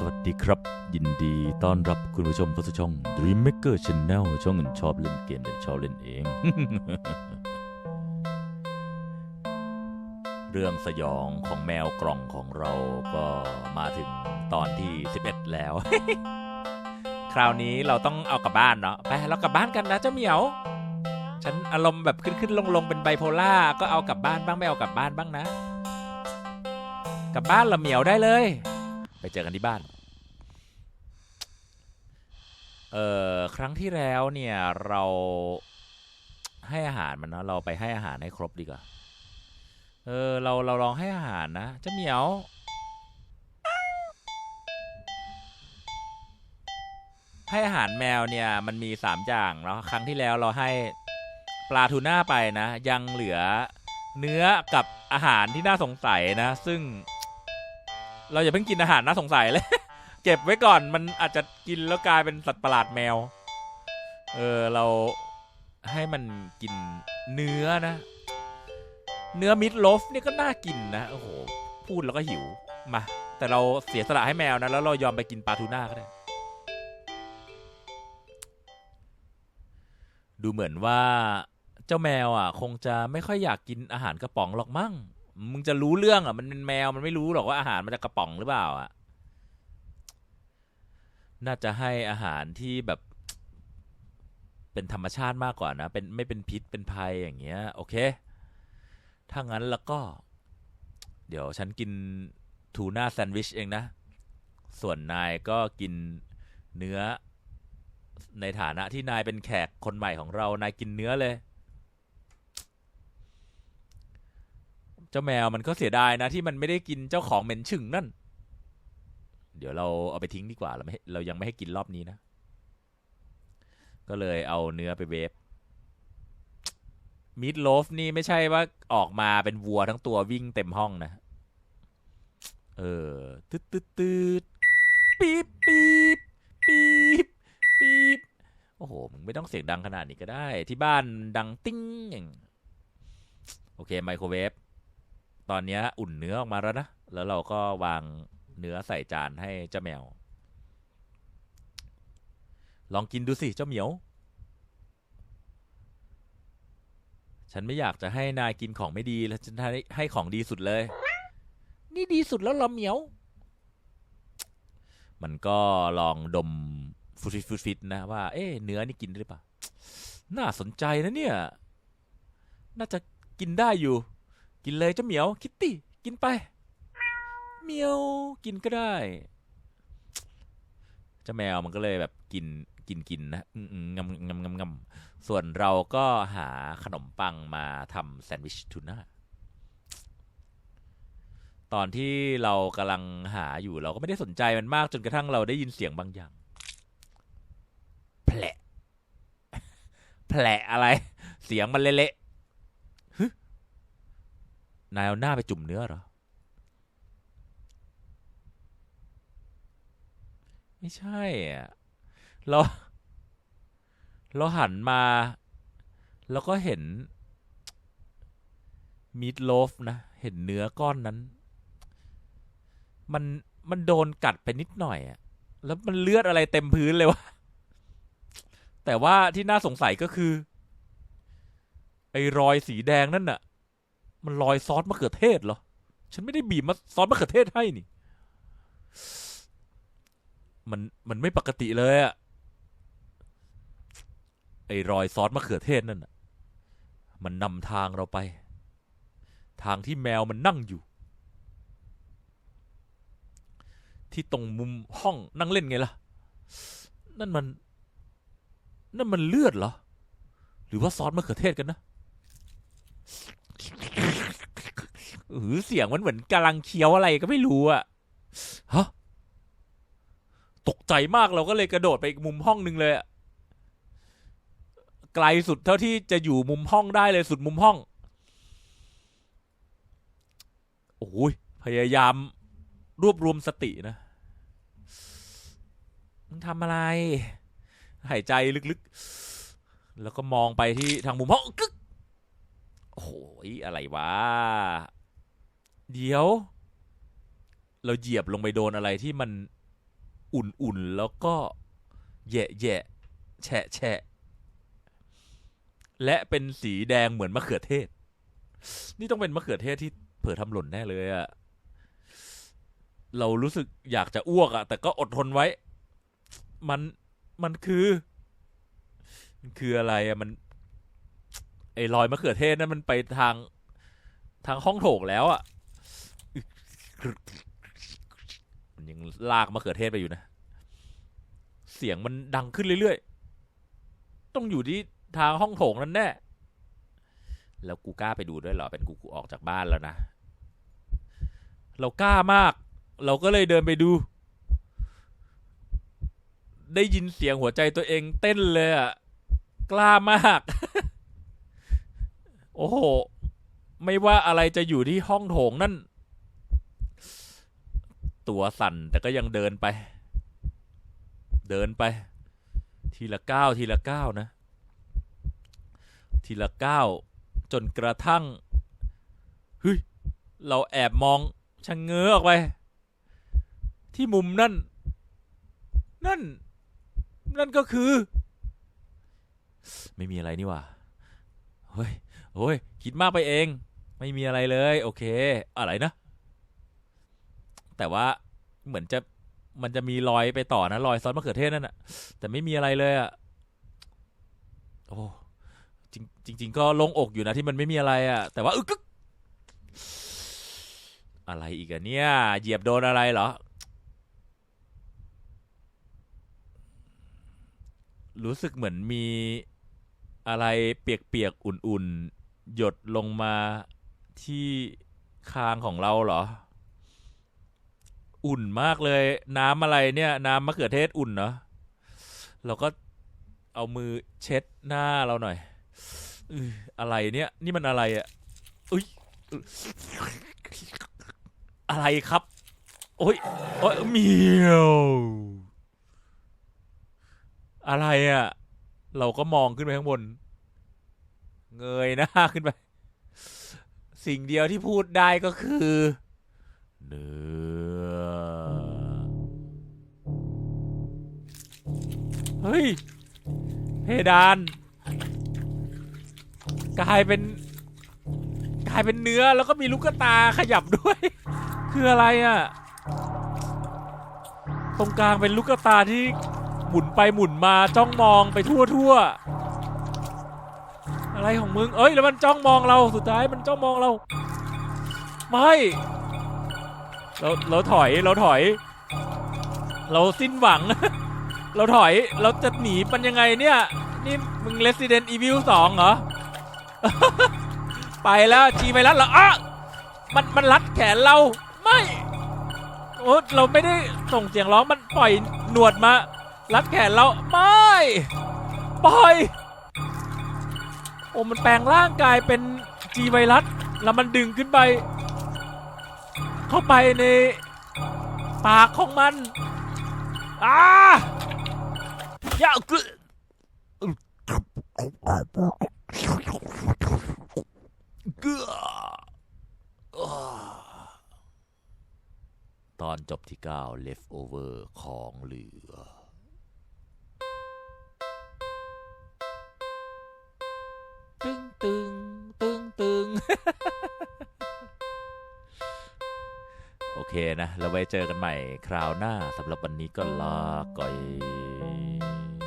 สวัสดีครับ ยินดีต้อนรับคุณผู้ชมเข้าสู่ช่อง Dream Maker Channel ช่องอื่นชอบเล่นเกมแต่ชอบเล่นเอง เรื่องสยองของแมวกล่องของเราก็มาถึงตอนที่ 11 แล้ว คราวนี้เราต้องเอากลับบ้านเนาะไปเรากลับบ้านกันนะเจ้าเหมียว ฉันอารมณ์แบบขึ้นขึ้นลงลงเป็นไบโพล่าก็เอากลับบ้านบ้างไม่เอากลับบ้านบ้างนะ กลับบ้านละเหมียวได้เลย ไปเจอกันที่บ้าน เอ่อครั้งที่แล้วเนี่ยเราให้อาหารมันเนาะเราไปให้อาหารให้ครบดีกว่า เออเราเราลองให้อาหารนะเจ้าเหมียวให้อาหารแมวเนี่ยมันมีสามอย่างเนาะครั้งที่แล้วเราให้ปลาทูน่าไปนะ ยังเหลือเนื้อกับอาหารที่น่าสงสัยนะ ซึ่ง เราอย่าเพิ่งกินอาหารน่าสงสัยเลย เก็บไว้ก่อนมันอาจจะกินแล้วกลายเป็นสัตว์ประหลาดแมว เออเราให้มันกินเนื้อนะ เนื้อมิดโลฟนี่ก็น่ากินนะโอ้โหพูดแล้วก็หิวมาแต่เราเสียสละให้แมวนะ แล้วเรายอมไปกินปลาทูน่าก็ได้ ดูเหมือนว่าเจ้าแมวอะ คงจะไม่ค่อยอยากกินอาหารกระป๋องหรอกมั้ง มึงจะรู้เรื่องอะ มันเป็นแมวมันไม่รู้หรอกว่าอาหารมันจะกระป๋องหรือเปล่าอะ น่าจะให้อาหารที่แบบ เป็นธรรมชาติมากกว่านะ เป็นไม่เป็นพิษเป็นภัยอย่างเงี้ย โอเค ถ้างั้นแล้วก็ เดี๋ยวฉันกินทูน่าแซนด์วิชเองนะ ส่วนนายก็กินเนื้อ ในฐานะที่นายเป็นแขกคนใหม่ของเรา นายกินเนื้อเลย เจ้าแมวมันก็เสียดายนะ ที่มันไม่ได้กินเจ้าของเหม็นฉึ่งนั่น เดี๋ยวเราเอาไปทิ้งดีกว่าเราไม่เรายังไม่ให้กินรอบนี้นะ ก็เลยเอาเนื้อไปเวฟมิดโลฟนี่ไม่ใช่ว่าออกมาเป็นวัวทั้งตัววิ่งเต็มห้องนะ เออตืดตืดตืดปี๊บปี๊บปี๊บปี๊บโอ้โหมึงไม่ต้องเสียงดังขนาดนี้ก็ได้ ที่บ้านดังติ้งอย่างโอเคไมโครเวฟ ตอนนี้อุ่นเนื้อออกมาแล้วนะ แล้วเราก็วางเนื้อใส่จานให้เจ้าแมว ลองกินดูสิเจ้าเหมียว ฉันไม่อยากจะให้นายกินของไม่ดี แล้วฉันให้ให้ของดีสุดเลย นี่ดีสุดแล้วเหรอเหมียว มันก็ลองดมฟุตฟิตฟุตฟิตนะว่า เอ๊ะเนื้อนี่กินได้ปล่าน่าสนใจนะเนี่ย น่าจะกินได้อยู่ กินเลยเจ้าเหมียวคิตตี้กินไปเหมียวกินก็ได้เจ้าแมวมันก็เลยแบบกินกินกินนะอืมงำงำงำงำส่วนเราก็หาขนมปังมาทำแซนด์วิชทูน่าตอนที่เรากำลังหาอยู่เราก็ไม่ได้สนใจมันมากจนกระทั่งเราได้ยินเสียงบางอย่างแผลแผลอะไร เสียงมันเละ นายเอาหน้าไปจุ่มเนื้อเหรอ ไม่ใช่อะเราเราหันมา แล้วก็เห็นมีดโลฟนะ เห็นเนื้อก้อนนั้น มันมันโดนกัดไปนิดหน่อยอะแล้วมันเลือดอะไรเต็มพื้นเลยวะ แต่ว่าที่น่าสงสัยก็คือ ไอ้รอยสีแดงนั่นน่ะ มันรอยซอสมะเขือเทศเหรอ ฉันไม่ได้บีบมาซอสมะเขือเทศให้นี่ มันมันไม่ปกติเลยอะไอ้รอยซอสมะเขือเทศนั่นน่ะ มันนำทางเราไป ทางที่แมวมันนั่งอยู่ ที่ตรงมุมห้องนั่งเล่นไงล่ะ นั่นมัน นั่นมันเลือดเหรอ หรือว่าซอสมะเขือเทศกันนะ ออเสียงมันเหมือนกำลังเคี้ยวอะไรก็ไม่รู้อะฮะตกใจมากเราก็เลยกระโดดไปอีกมุมห้องหนึ่งเลยอะไกลสุดเท่าที่จะอยู่มุมห้องได้เลยสุดมุมห้องโอ้ยพยายามรวบรวมสตินะมึงทำอะไร หายใจลึกๆ แล้วก็มองไปที่ทางมุมห้องกึกโอ้โหอะไรวะ เดี๋ยว เราเหยียบลงไปโดนอะไรที่มันอุ่นๆ แล้วก็แยะๆแฉะแฉะและเป็นสีแดงเหมือนมะเขือเทศ นี่ต้องเป็นมะเขือเทศที่เผลอทำหล่นแน่เลยอะเรารู้สึกอยากจะอ้วกอะแต่ก็อดทนไว้ มันมันคือ มันคืออะไรอะมันไอ้รอยมะเขือเทศนั่นมันไปทางทางห้องโถงแล้วอะ มันยังลากมะเขือเทศไปอยู่นะ เสียงมันดังขึ้นเรื่อยๆ ต้องอยู่ที่ทางห้องโถงนั่นแน่ แล้วกูกล้าไปดูด้วยเหรอ เป็นกูกูออกจากบ้านแล้วนะ เรากล้ามาก เราก็เลยเดินไปดู ได้ยินเสียงหัวใจตัวเองเต้นเลยอะกล้ามาก โอ้โห ไม่ว่าอะไรจะอยู่ที่ห้องโถงนั่น ตัวสั่น แต่ก็ยังเดินไป เดินไป ทีละก้าวทีละก้าวนะ ทีละก้าวจนกระทั่งเฮ้ยเราแอบมองชะงเง้อออกไป ที่มุมนั่น นั่น นั่นก็คือ ไม่มีอะไรนี่ว่าเฮ้ยโอ้ยคิดมากไปเอง ไม่มีอะไรเลย โอเค อะไรนะ แต่ว่าเหมือนจะมันจะมีรอยไปต่อนะรอยซอสมะเขือเทศนั่นอะแต่ไม่มีอะไรเลยอะโอ้จริงจริงก็ลงอกอยู่นะที่มันไม่มีอะไรอะแต่ว่าอึกกึกอะไรอีกอะเนี่ยเหยียบโดนอะไรเหรอ รู้สึกเหมือนมีอะไรเปียกๆ อุ่นๆ หยดลงมาที่คางของเราเหรอ อุ่นมากเลย น้ำอะไรเนี่ย น้ำมะเขือเทศอุ่นเนาะเราก็เอามือเช็ดหน้าเราหน่อยอืออะไรเนี่ย นี่มันอะไรอะ่ะอุ้ยอะไรครับ โอ้ยโอ้ยเมียวอะไรอะ่ะ เราก็มองขึ้นไปข้างบน เงยหน้าขึ้นไป สิ่งเดียวที่พูดได้ก็คือ เนื้อ ฮ้ย เพดาน กลายเป็น กลายเป็นเนื้อแล้วก็มีลูกตาขยับด้วย คืออะไรอะ่ะ ตรงกลางเป็นลูกตาที่หมุนไปหมุนมาจ้องมองไปทั่วทั่วอะไรของมึง เอ้ยแล้วมันจ้องมองเราสุดท้ายมันจ้องมองเรา ไม่เราเราถอยเราถอย เราสิ้นหวัง เราถอยเราจะหนีมันยังไงเนี่ย นี่มึง Resident Evil 2 เหรอ ไปแล้วจีไปรัดเหรออะมันมันรัดแขนเราไม่โอ้เราไม่ได้ส่งเสียงร้องมันปล่อยหนวดมา รัดแขนเราไม่ปล่อยโอ้มันแปลงร่างกายเป็นจีไวรัสแล้วมันดึงขึ้นไป เข้าไปในปากของมัน อ่า อย่าเกือตอนจบที่ 9 leftover ของเหลือ ตึงตึงตึงตึงโอเคนะ เราไว้เจอกันใหม่คราวหน้าสำหรับวันนี้ก็ลาก่อย